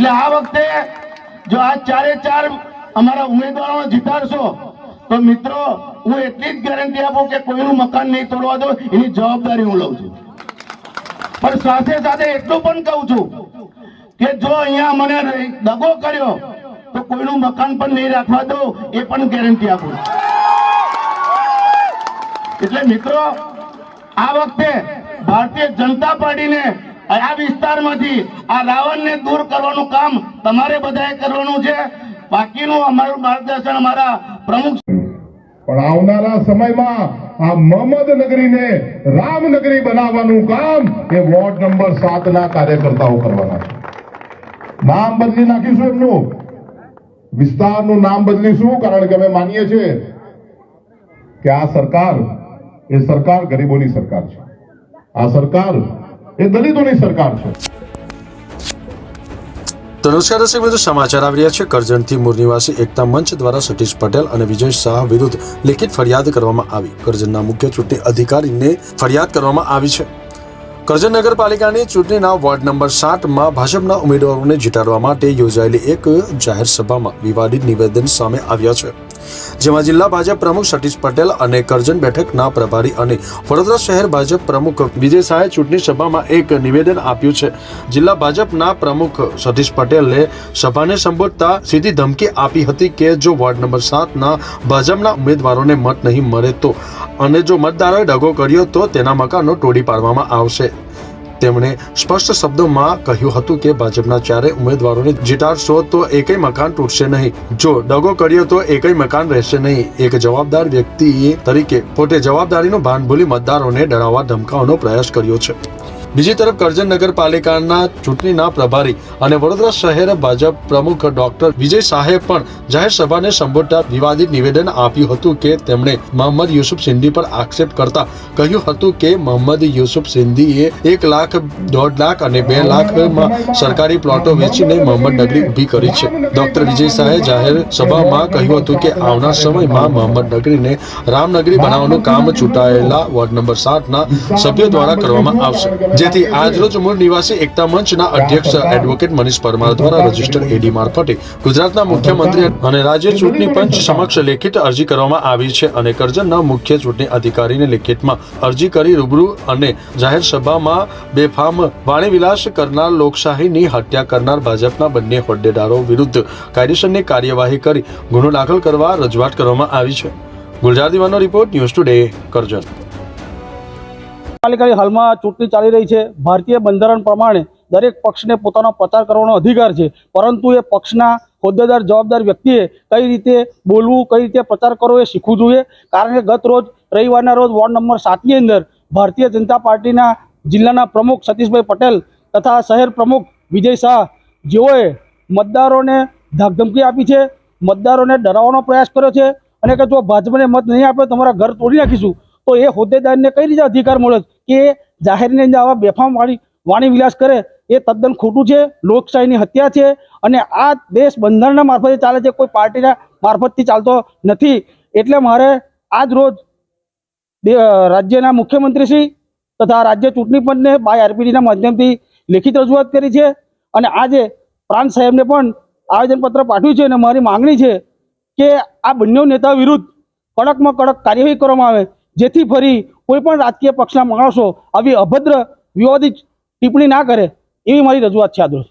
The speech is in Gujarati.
એટલે આ વખતે જો આ ચારે ચાર અમારા ઉમેદવારો જીતાડશો, તો મિત્રો, હું એટલી જ ગેરંટી આપું કે કોઈનું મકાન નહીં તોડવા દો એની જવાબદારી હું લઉં છું. પણ સાથે સાથે એટલું પણ કહું છું કે જો અહીંયા મને દગો કર્યો, તો કોઈનું મકાન પણ નહીં રાખવા દો એ પણ ગેરંટી આપું એટલે મિત્રો, આ વખતે ભારતીય જનતા પાર્ટીને આ વિસ્તારમાંથી આ રાવણને દૂર કરવાનું કામ તમારે બધાએ કરવાનું છે. બાકીનું અમારું માર્ગદર્શન અમારા પ્રમુખ પણ આવનારા સમયમાં આ મહમદ નગરીને રામનગરી બનાવવાનું કામ એ વોર્ડ નંબર સાત ના કાર્યકર્તાઓ કરવાના છે. નામ બદલી નાખીશું એમનું. વિસ્તારનું નામ બદલીશું, કારણ કે અમે માનીએ છીએ કે આ સરકાર એ સરકાર ગરીબોની સરકાર છે. આ સરકાર એ દલિતોની સરકાર છે. તો નમસ્કાર દર્શક મિત્રો, સમાચાર આવી રહ્યા છે. કરજણથી મૂળ એકતા મંચ દ્વારા સતીશ પટેલ અને વિજય શાહ વિરુદ્ધ લેખિત ફરિયાદ કરવામાં આવી. કરજણના મુખ્ય ચૂંટણી અધિકારીને ફરિયાદ કરવામાં આવી છે. કરજણ નગરપાલિકાની ચૂંટણીના વોર્ડ નંબર સાતમાં ભાજપના ઉમેદવારોને જીતાડવા માટે યોજાયેલી એક જાહેર સભામાં વિવાદિત નિવેદન સામે આવ્યા છે. જેમાં જિલ્લા ભાજપ પ્રમુખ સતીશ પટેલ અને કરજણ બેઠકના પ્રભારી અને વડોદરા શહેર ભાજપ પ્રમુખ વિજય શાહે ચૂંટણી સભામાં એક નિવેદન આપ્યું છે. જિલ્લા ભાજપના પ્રમુખ સતીશ પટેલે સભાને સંબોધતા સીધી ધમકી આપી હતી કે જો વોર્ડ નંબર સાતના ભાજપના ઉમેદવારોને મત નહીં મળે તો અને જો મતદારોએ દગો કર્યો તો તેના મકાનો તોડી પાડવામાં આવશે. તેમણે સ્પષ્ટ શબ્દોમાં કહ્યું હતું કે ભાજપના ચારે ઉમેદવારોને જીતાડશો તો એકય મકાન તૂટશે નહીં. જો દગો કર્યો તો એકય મકાન રહેશે નહીં. એક જવાબદાર વ્યક્તિ તરીકે પોતે જવાબદારીનું ભાન ભૂલી મતદારોને ડરાવવા ધમકાવવાનો પ્રયાસ કર્યો છે. બીજી તરફ કરજણ નગરપાલિકાના ચૂંટણીના પ્રભારી અને વડોદરા શહેર ભાજપ પ્રમુખ ડોક્ટર વિજય શાહે પણ જાહેર સભાને સંબોધતા વિવાદિત નિવેદન આપ્યું હતું કે તેમણે મોહમ્મદ યુસુફ સિંધી પર આક્ષેપ કરતા કહ્યું હતું કે મોહમ્મદ યુસુફ સિંધીએ એક લાખ, દોઢ લાખ અને બે લાખમાં સરકારી પ્લોટો વેચીને મોહમ્મદ નગરી ઊભી કરી છે. ડોક્ટર વિજય શાહે જાહેર સભામાં કહ્યું હતું કે આવનાર સમયમાં મોહમ્મદ નગરીને રામનગરી બનાવવાનું કામ ચૂંટાયેલા વોર્ડ નંબર સાતના સભ્યો દ્વારા કરવામાં આવશે. જેથી આજરોજ મૂળ નિવાસી એકતા મંચના અધ્યક્ષ એડવોકેટ મનીષ પરમાર દ્વારા રજિસ્ટર એડી મારફતે ગુજરાતના મુખ્યમંત્રી અને રાજ્ય ચૂંટણી પંચ સમક્ષ લેખિત અરજી કરવામાં આવી છે અને કરજણના મુખ્ય ચૂંટણી અધિકારીને લેખિતમાં અરજી કરી રૂબરૂ અને જાહેર સભામાં બેફામ વાણીવિલાસ કરનાર લોકશાહીની હત્યા કરનાર ભાજપના બંને હોદ્દેદારો વિરુદ્ધ કાયદેસરની કાર્યવાહી કરી ગુનો દાખલ કરવા રજૂઆત કરવામાં આવી છે. ગુલજાર દીવાનો રિપોર્ટ ન્યૂઝ ટુડે કરજણ. પાલિકાની હાલમાં ચૂંટણી ચાલી રહી છે. ભારતીય બંધારણ પ્રમાણે દરેક પક્ષને પોતાનો પ્રચાર કરવાનો અધિકાર છે. પરંતુ એ પક્ષના હોદ્દેદાર, જવાબદાર વ્યક્તિએ કઈ રીતે બોલવું, કઈ રીતે પ્રચાર કરવો એ શીખવું જોઈએ. કારણ કે ગત રોજ, રવિવારના રોજ વોર્ડ નંબર સાતની અંદર ભારતીય જનતા પાર્ટીના જિલ્લાના પ્રમુખ સતીશભાઈ પટેલ તથા શહેર પ્રમુખ વિજય શાહ જેઓએ મતદારોને ધાકધમકી આપી છે, મતદારોને ડરાવવાનો પ્રયાસ કર્યો છે. અને કે જો ભાજપને મત નહીં આપે તો તમારા ઘર તોડી નાખીશું. તો એ હોદ્દેદારને કઈ રીતે અધિકાર મળે? કે જાહેરને અંદર આવા બેફામ વાણી વાણી વિલાસ કરે, એ તદ્દન ખોટું છે, લોકશાહીની હત્યા છે અને આ દેશ બંધારણના મારફતે ચાલે છે, કોઈ પાર્ટીના મારફતથી ચાલતો નથી. એટલે મારે આજ રોજ રાજ્યના મુખ્યમંત્રીશ્રી તથા રાજ્ય ચૂંટણી પંચને બાય આરપીડીના માધ્યમથી લેખિત રજૂઆત કરી છે અને આજે પ્રાંત સાહેબને પણ આવેદનપત્ર પાઠવ્યું છે અને મારી માંગણી છે કે આ બંને નેતા વિરુદ્ધ કડકમાં કડક કાર્યવાહી કરવામાં આવે. જેથી ફરી કોઈ પણ રાજકીય પક્ષના માણસો આવી અભદ્ર વિવાદિત ટિપ્પણી ના કરે એવી મારી રજૂઆત છે આદરોજ